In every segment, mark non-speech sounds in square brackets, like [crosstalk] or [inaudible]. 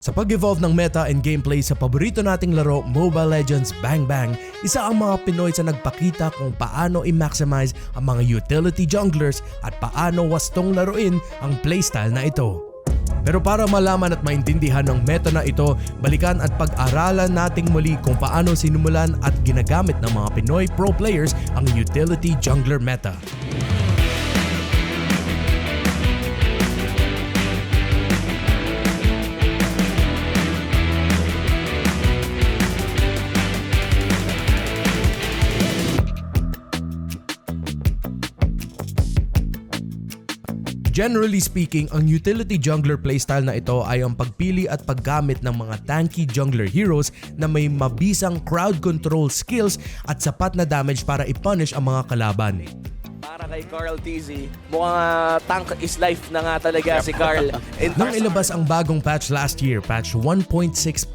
Sa pag-evolve ng meta and gameplay sa paborito nating laro, Mobile Legends Bang Bang, isa ang mga Pinoy sa nagpakita kung paano i-maximize ang mga utility junglers at paano wastong laruin ang playstyle na ito. Pero para malaman at maintindihan ng meta na ito, balikan at pag-aralan nating muli kung paano sinumulan at ginagamit ng mga Pinoy pro players ang utility jungler meta. Generally speaking, ang utility jungler playstyle na ito ay ang pagpili at paggamit ng mga tanky jungler heroes na may mabisang crowd control skills at sapat na damage para i-punish ang mga kalaban. Kay Carl TZ, mukhang ah, tank is life na nga talaga si Carl. [laughs] Nang ilabas ang bagong patch last year, patch 1.6.08,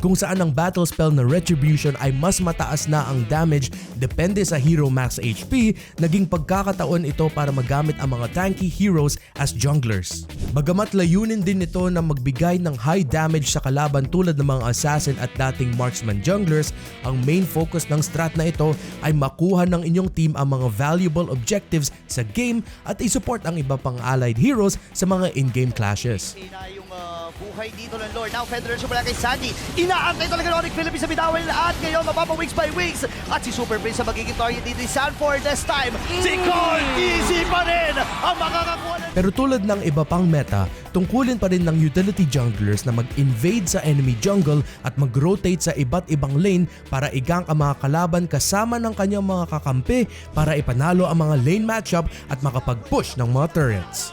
kung saan ang battle spell na Retribution ay mas mataas na ang damage depende sa hero max HP, naging pagkakataon ito para magamit ang mga tanky heroes as junglers. Bagamat layunin din nito na magbigay ng high damage sa kalaban tulad ng mga assassin at dating marksman junglers, ang main focus ng strat na ito ay makuha ng inyong team ang mga valuable objectives sa game at isupport ang iba pang allied heroes sa mga in-game clashes. Yung ah, buhay dito ng Lord. Now, Federation mula kay Sandy. Inaantay talaga ng Onyx Philippines sa bitawan at ngayon mapapa weeks by weeks. At si Super Prince ang magiging target dito ni Sanford this time. Si Cole, easy pa rin ang makakakuha ng Pero tulad ng iba pang meta, tungkulin pa rin ng utility junglers na mag-invade sa enemy jungle at mag-rotate sa iba't ibang lane para igang ang mga kalaban kasama ng kanyang mga kakampi para ipanalo ang mga lane matchup at makapag-push ng mga turrets.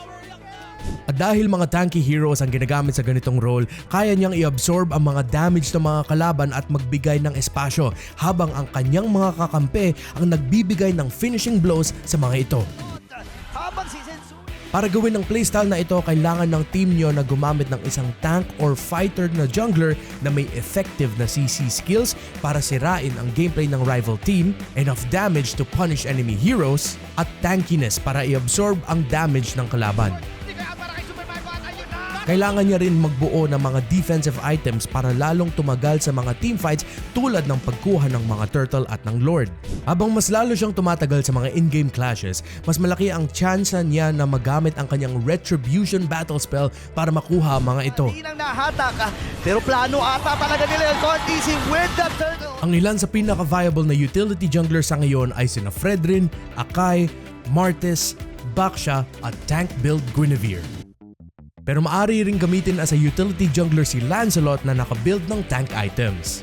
At dahil mga tanky heroes ang ginagamit sa ganitong role, kaya niyang i-absorb ang mga damage ng mga kalaban at magbigay ng espasyo habang ang kanyang mga kakampi ang nagbibigay ng finishing blows sa mga ito. Para gawin ang playstyle na ito, kailangan ng team nyo na gumamit ng isang tank or fighter na jungler na may effective na CC skills para sirain ang gameplay ng rival team, enough damage to punish enemy heroes, at tankiness para i-absorb ang damage ng kalaban. Kailangan niya rin magbuo ng mga defensive items para lalong tumagal sa mga teamfights tulad ng pagkuha ng mga turtle at ng lord. Habang mas lalo siyang tumatagal sa mga in-game clashes, mas malaki ang tsansa niya na magamit ang kanyang retribution battle spell para makuha ang mga ito. Hindi nang nahatak. ah. Pero plano ata talaga nila yung easy with the turtle. Ang ilan sa pinaka-viable na utility jungler sa ngayon ay sina Fredrin, Akai, Martis, Baksha at tank build Guinevere. Pero maari ring gamitin as a utility jungler si Lancelot na nakabuild ng tank items.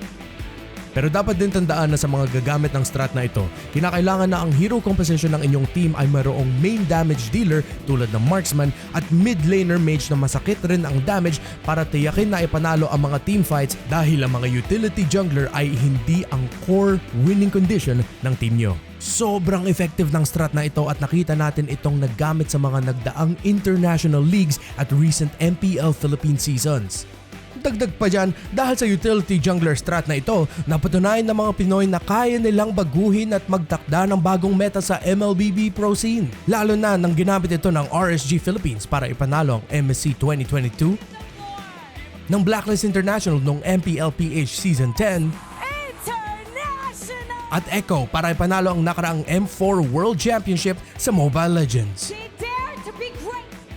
Pero dapat din tandaan na sa mga gagamit ng strat na ito, kinakailangan na ang hero composition ng inyong team ay mayroong main damage dealer tulad ng marksman at mid laner mage na masakit rin ang damage para tiyakin na ipanalo ang mga teamfights dahil ang mga utility jungler ay hindi ang core winning condition ng team nyo. Sobrang effective ng strat na ito at nakita natin itong naggamit sa mga nagdaang international leagues at recent MPL Philippine seasons. Dagdag pa dyan, dahil sa utility jungler strat na ito, napatunayan ng mga Pinoy na kaya nilang baguhin at magtakda ng bagong meta sa MLBB Pro scene. Lalo na nang ginamit ito ng RSG Philippines para ipanalo ang MSC 2022, ng Blacklist International noong MPLPH Season 10, International! at Echo para ipanalo ang nakaraang M4 World Championship sa Mobile Legends.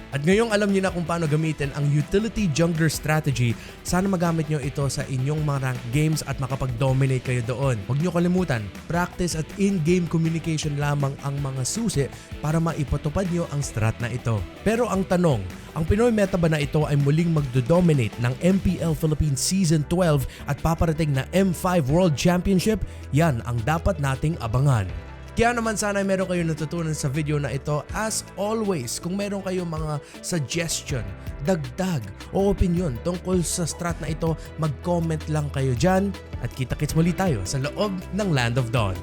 At ngayong alam niyo na kung paano gamitin ang utility jungler strategy, sana magamit niyo ito sa inyong mga ranked games at makapag-dominate kayo doon. Huwag niyo kalimutan, practice at in-game communication lamang ang mga susi para maipatupad niyo ang strat na ito. Pero ang tanong, ang Pinoy meta ba na ito ay muling magdo-dominate ng MPL Philippines Season 12 at paparating na M5 World Championship? Yan ang dapat nating abangan. Kaya naman sana meron kayo natutunan sa video na ito. As always, kung meron kayong mga suggestion, dagdag o opinion tungkol sa strat na ito, mag-comment lang kayo dyan at kita-kits muli tayo sa loob ng Land of Dawn.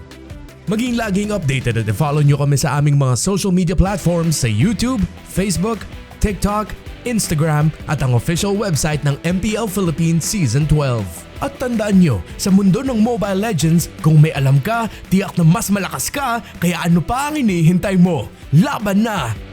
Maging laging updated at follow nyo kami sa aming mga social media platforms sa YouTube, Facebook, TikTok, Instagram at ang official website ng MPL Philippines Season 12. At tandaan nyo, sa mundo ng Mobile Legends, kung may alam ka, tiyak na mas malakas ka, kaya ano pa ang hinihintay mo? Laban na!